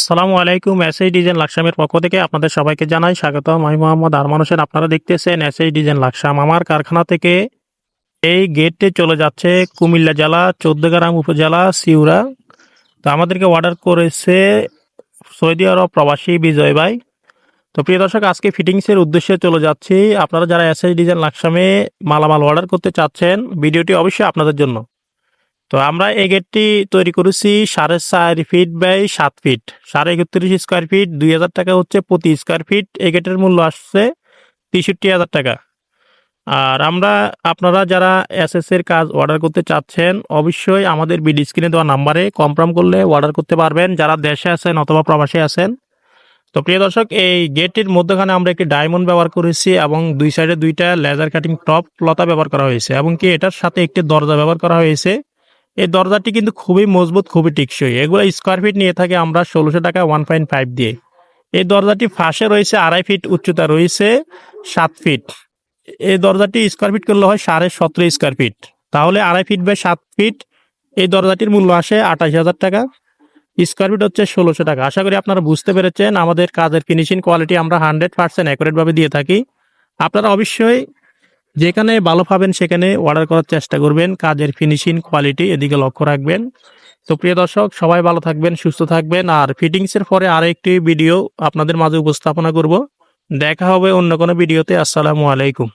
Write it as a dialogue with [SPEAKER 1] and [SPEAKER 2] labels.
[SPEAKER 1] আসসালামু আলাইকুম SI design লাকসামের পক্ষ থেকে আপনাদের সবাইকে জানাই স্বাগত আমি মোহাম্মদ আরমান হোসেন আপনারা দেখতেছেন এসআই ডিজাইন লাকসাম আমার কারখানা থেকে এই গেটে চলে যাচ্ছে কুমিল্লা জেলা, চৌদ্দগ্রাম উপজেলা সিউরা তো আমাদেরকে অর্ডার করেছে সৌদি আরব প্রবাসী বিজয় ভাই। তো প্রিয় দর্শক, আজকে ফিটিংসের উদ্দেশ্যে চলে যাচ্ছি। আপনারা যারা এসআই ডিজাইন লাকসামে মালামাল অর্ডার করতে চাচ্ছেন, ভিডিওটি অবশ্যই আপনাদের জন্য। তো আমরা এই গেটটি তৈরি করেছি সাড়ে চার ফিট বাই সাত ফিট। সাড়ে একত্রিশ স্কোয়ার ফিট, দুই হাজার টাকা হচ্ছে প্রতি স্কোয়ার ফিট। এই গেটের মূল্য আসছে তেষট্টি হাজার টাকা। আর আমরা, আপনারা যারা এসএস এর কাজ অর্ডার করতে চাচ্ছেন, অবশ্যই আমাদের বিডি স্ক্রিনে দেওয়া নাম্বারে কনফার্ম করলে অর্ডার করতে পারবেন। যারা দেশে আছেন অথবা প্রবাসে আছেন। তো প্রিয় দর্শক, এই গেটটির মধ্যখানে আমরা একটি ডায়মন্ড ব্যবহার করেছি এবং দুই সাইডে দুইটা লেজার কাটিং টপ লতা ব্যবহার করা হয়েছে এবং কি এটার সাথে একটি দরজা ব্যবহার করা হয়েছে। এই দরজাটি কিন্তু খুবই মজবুত, খুবই টিকসই। এগুলো স্কোয়ার ফিট নিয়ে থাকে আমরা ষোলোশো টাকা ওয়ান পয়েন্ট ফাইভ দিয়ে। এই দরজাটি ফাঁসে রয়েছে আড়াই ফিট উচ্চতা, রয়েছে সাত ফিট এই দরজাটি স্কোয়ার ফিট করলে হয় সাড়ে সতেরো স্কোয়ার ফিট তাহলে আড়াই ফিট বাই সাত ফিট এই দরজাটির মূল্য আসে আঠাশ হাজার টাকা। স্কোয়ার ফিট হচ্ছে ষোলোশো টাকা। আশা করি আপনারা বুঝতে পেরেছেন, আমাদের কাজের ফিনিশিং কোয়ালিটি আমরা হান্ড্রেড পার্সেন্ট অ্যাকুরেটভাবে দিয়ে থাকি। আপনারা অবশ্যই যেখানে ভালো পাবেন সেখানে অর্ডার করার চেষ্টা করবেন। কাজের ফিনিশিং কোয়ালিটি এদিকে লক্ষ্য রাখবেন। তো প্রিয় দর্শক, সবাই ভালো থাকবেন, সুস্থ থাকবেন। আর ফিটিংসের পরে আরও একটি ভিডিও আপনাদের মাঝে উপস্থাপনা করব। দেখা হবে অন্য কোনো ভিডিওতে আসসালামু আলাইকুম।